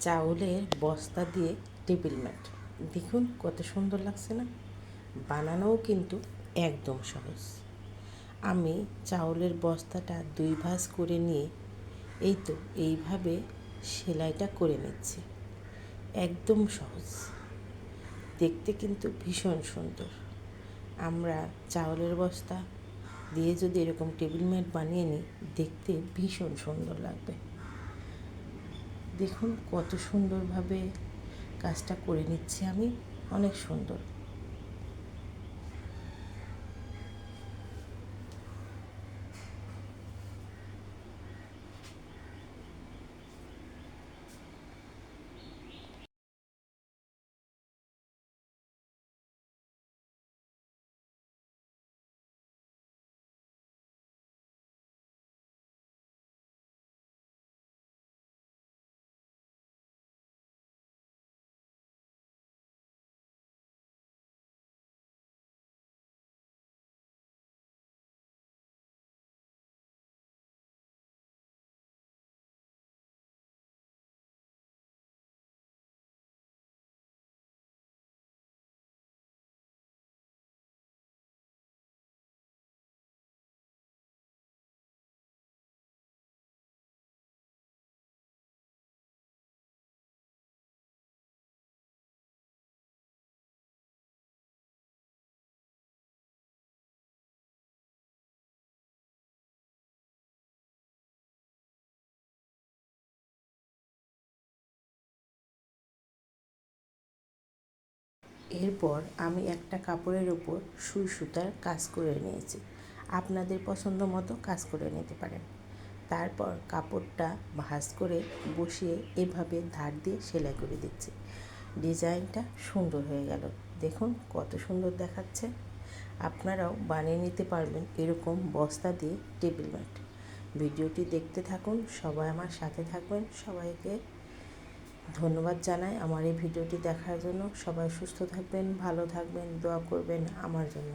চাউলের বস্তা দিয়ে টেবিল ম্যাট। দেখুন কত সুন্দর লাগছে না? বানানোও কিন্তু একদম সহজ। আমি চাউলের বস্তাটা দুই ভাঁজ করে নিয়ে এই তো এইভাবে সেলাইটা করে নিচ্ছি। একদম সহজ। দেখতে কিন্তু ভীষণ সুন্দর। আমরা চাউলের বস্তা দিয়ে যদি এরকম টেবিল ম্যাট বানিয়ে নিই, দেখতে ভীষণ সুন্দর লাগবে। দেখুন কত সুন্দরভাবে কাজটা করে নিচ্ছি আমি। অনেক সুন্দর। এরপর আমি একটা কাপড়ের ওপর সুই সুতার কাজ করে নিয়েছি। আপনাদের পছন্দ মতো কাজ করে নিতে পারেন। তারপর কাপড়টা ভাঁজ করে বসিয়ে এভাবে ধার দিয়ে সেলাই করে দিচ্ছি। ডিজাইনটা সুন্দর হয়ে গেল। দেখুন কত সুন্দর দেখাচ্ছে। আপনারাও বানিয়ে নিতে পারবেন এরকম বস্তা দিয়ে টেবিল ম্যাট। ভিডিওটি দেখতে থাকুন, সবাই আমার সাথে থাকবেন, সবাইকে ধন্যবাদ জানাই আমার এই ভিডিওটি দেখার জন্য। সবাই সুস্থ থাকবেন, ভালো থাকবেন, দোয়া করবেন আমার জন্য।